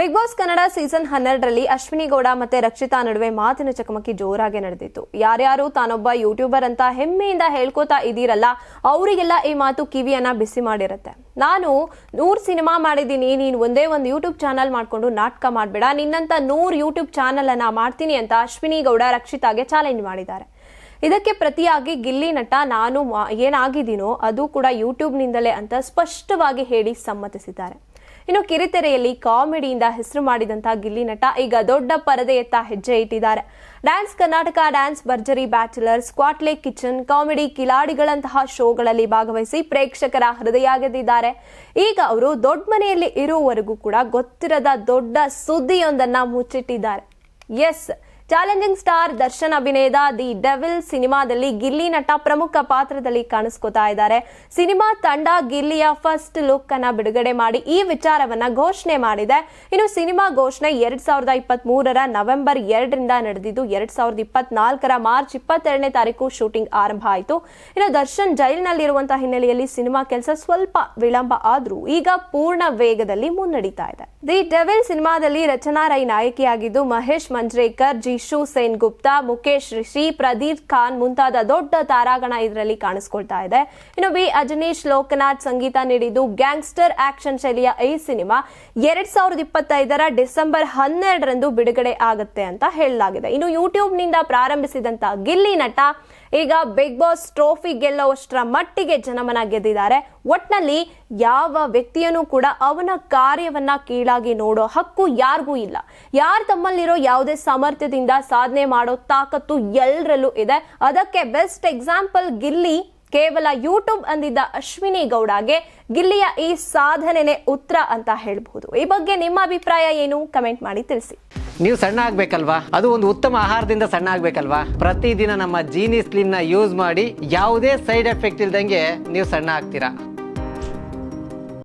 Big boss Kannada season ಹನ್ನೆರಡರಲ್ಲಿ ಅಶ್ವಿನಿ ಗೌಡ ಮತ್ತೆ ರಕ್ಷಿತಾ ನಡುವೆ ಮಾತಿನ ಚಕಮಕಿ ಜೋರಾಗಿ ನಡೆದಿತ್ತು. ಯಾರ್ಯಾರು ತಾನೊಬ್ಬ ಯೂಟ್ಯೂಬರ್ ಅಂತ ಹೆಮ್ಮೆಯಿಂದ ಹೇಳ್ಕೋತಾ ಇದ್ದೀರಲ್ಲ, ಅವರಿಗೆಲ್ಲ ಈ ಮಾತು ಕಿವಿಯನ್ನ ಬಿಸಿ ಮಾಡಿರುತ್ತೆ. ನಾನು ನೂರು ಸಿನಿಮಾ ಮಾಡಿದ್ದೀನಿ, ನೀನು ಒಂದೇ ಒಂದು ಯೂಟ್ಯೂಬ್ ಚಾನಲ್ ಮಾಡಿಕೊಂಡು ನಾಟಕ ಮಾಡಬೇಡ, ನಿನ್ನಂತ ನೂರು ಯೂಟ್ಯೂಬ್ ಚಾನಲ್ ಅನ್ನ ಮಾಡ್ತೀನಿ ಅಂತ ಅಶ್ವಿನಿ ಗೌಡ ರಕ್ಷಿತಾಗೆ ಚಾಲೆಂಜ್ ಮಾಡಿದ್ದಾರೆ. ಇದಕ್ಕೆ ಪ್ರತಿಯಾಗಿ ಗಿಲ್ಲಿ ನಟ ನಾನು ಏನಾಗಿದ್ದೀನೋ ಅದು ಕೂಡ ಯೂಟ್ಯೂಬ್ನಿಂದಲೇ ಅಂತ ಸ್ಪಷ್ಟವಾಗಿ ಹೇಳಿ ಸಮ್ಮತಿಸಿದ್ದಾರೆ. ಇನ್ನು ಕಿರಿತೆರೆಯಲ್ಲಿ ಕಾಮಿಡಿಯಿಂದ ಹೆಸರು ಮಾಡಿದಂತ ಗಿಲ್ಲಿ ನಟ ಈಗ ದೊಡ್ಡ ಪರದೆಯತ್ತ ಹೆಜ್ಜೆ ಇಟ್ಟಿದ್ದಾರೆ. ಡ್ಯಾನ್ಸ್ ಕರ್ನಾಟಕ ಡ್ಯಾನ್ಸ್ ಭರ್ಜರಿ ಬ್ಯಾಚುಲರ್ ಸ್ಕ್ವಾಟ್ಲೆ ಕಿಚನ್ ಕಾಮಿಡಿ ಕಿಲಾಡಿಗಳಂತಹ ಶೋಗಳಲ್ಲಿ ಭಾಗವಹಿಸಿ ಪ್ರೇಕ್ಷಕರ ಹೃದಯ ಗೆದ್ದಿದ್ದಾರೆ ಈಗ ಅವರು ದೊಡ್ಡ ಮನೆಯಲ್ಲಿ ಇರುವವರೆಗೂ ಕೂಡ ಗೊತ್ತಿರದ ದೊಡ್ಡ ಸುದ್ದಿಯೊಂದನ್ನ ಮುಚ್ಚಿಟ್ಟಿದ್ದಾರೆ. ಎಸ್ ಚಾಲೆಂಜಿಂಗ್ ಸ್ಟಾರ್ ದರ್ಶನ್ ಅಭಿನಯದ ದಿ ಡೆವಿಲ್ ಸಿನಿಮಾದಲ್ಲಿ ಗಿಲ್ಲಿ ನಟ ಪ್ರಮುಖ ಪಾತ್ರದಲ್ಲಿ ಕಾಣಿಸ್ಕೊತಾ ಇದ್ದಾರೆ. ಸಿನಿಮಾ ತಂಡ ಗಿಲ್ಲಿಯ ಫಸ್ಟ್ ಲುಕ್ ಅನ್ನ ಬಿಡುಗಡೆ ಮಾಡಿ ಈ ವಿಚಾರವನ್ನ ಘೋಷಣೆ ಮಾಡಿದೆ. ಇನ್ನು ಸಿನಿಮಾ ಘೋಷಣೆ ಎರಡ್ ಸಾವಿರದ ನವೆಂಬರ್ ಎರಡರಿಂದ ನಡೆದಿದ್ದು, ಎರಡ್ ಸಾವಿರದ ಇಪ್ಪತ್ನಾಲ್ಕರ ಮಾರ್ಚ್ ಇಪ್ಪತ್ತೆರಡನೇ ತಾರೀಕು ಶೂಟಿಂಗ್ ಆರಂಭ ಆಯಿತು. ಇನ್ನು ದರ್ಶನ್ ಜೈಲಿನಲ್ಲಿರುವಂತಹ ಹಿನ್ನೆಲೆಯಲ್ಲಿ ಸಿನಿಮಾ ಕೆಲಸ ಸ್ವಲ್ಪ ವಿಳಂಬ ಆದರೂ ಈಗ ಪೂರ್ಣ ವೇಗದಲ್ಲಿ ಮುನ್ನಡೀತಾ ಇದೆ. ದಿ ಡೆವಿಲ್ ಸಿನಿಮಾದಲ್ಲಿ ರಚನಾ ರೈ ನಾಯಕಿಯಾಗಿದ್ದು, ಮಹೇಶ್ ಮಂಜ್ರೇಕರ್ ಜಿಶು ಸೇನ್ ಗುಪ್ತಾ ಮುಖೇಶ್ ರಿಷಿ, ಪ್ರದೀಪ್ ಖಾನ್ ಮುಂತಾದ ದೊಡ್ಡ ತಾರಾಗಣ ಇದರಲ್ಲಿ ಕಾಣಿಸ್ಕೊಳ್ತಾ ಇದೆ. ಇನ್ನು ಬಿ, ಅಜನೀಶ್ ಲೋಕನಾಥ್ ಸಂಗೀತ ನೀಡಿದ್ದು ಗ್ಯಾಂಗ್ಸ್ಟರ್ ಆಕ್ಷನ್ ಶೈಲಿಯ ಈ ಸಿನಿಮಾ ಎರಡ್ ಸಾವಿರದ ಇಪ್ಪತ್ತೈದರ ಡಿಸೆಂಬರ್ ಹನ್ನೆರಡರಂದು ಬಿಡುಗಡೆ ಆಗುತ್ತೆ ಅಂತ ಹೇಳಲಾಗಿದೆ. ಇನ್ನು ಯೂಟ್ಯೂಬ್ನಿಂದ ಪ್ರಾರಂಭಿಸಿದಂತ ಗಿಲ್ಲಿ ನಟ ಈಗ ಬಿಗ್ ಬಾಸ್ ಟ್ರೋಫಿ ಗೆಲ್ಲುವಷ್ಟರ ಮಟ್ಟಿಗೆ ಜನಮನ ಗೆದ್ದಿದ್ದಾರೆ. ಒಟ್ನಲ್ಲಿ ಯಾವ ವ್ಯಕ್ತಿಯನ್ನು ಕೂಡ ಅವನ ಕಾರ್ಯವನ್ನ ಕೀಳಾಗಿ ನೋಡೋ ಹಕ್ಕು ಯಾರಿಗೂ ಇಲ್ಲ. ಯಾರು ತಮ್ಮಲ್ಲಿರೋ ಯಾವುದೇ ಸಾಮರ್ಥ್ಯದಿಂದ ಸಾಧನೆ ಮಾಡೋ ತಾಕತ್ತು ಎಲ್ಲರಲ್ಲೂ ಇದೆ. ಅದಕ್ಕೆ ಬೆಸ್ಟ್ ಎಕ್ಸಾಂಪಲ್ ಗಿಲ್ಲಿ, ಕೇವಲ ಯೂಟ್ಯೂಬ್ ಅಂದಿದ್ದ ಅಶ್ವಿನಿ ಗೌಡಗೆ ಗಿಲ್ಲಿಯ ಈ ಸಾಧನೆನೇ ಉತ್ತರ ಅಂತ ಹೇಳಬಹುದು. ಈ ಬಗ್ಗೆ ನಿಮ್ಮ ಅಭಿಪ್ರಾಯ ಏನು? ಕಮೆಂಟ್ ಮಾಡಿ ತಿಳಿಸಿ. ನೀವು ಸಣ್ಣ ಆಗ್ಬೇಕಲ್ವಾ? ಅದು ಒಂದು ಉತ್ತಮ ಆಹಾರದಿಂದ ಸಣ್ಣ ಆಗ್ಬೇಕಲ್ವಾ? ಪ್ರತಿದಿನ ನಮ್ಮ ಜೀನಿ ಸ್ಲಿಮ್ನ ಯೂಸ್ ಮಾಡಿ ಯಾವುದೇ ಸೈಡ್ ಎಫೆಕ್ಟ್ ಇಲ್ದಂಗೆ ನೀವು ಸಣ್ಣ ಆಗ್ತೀರಾ?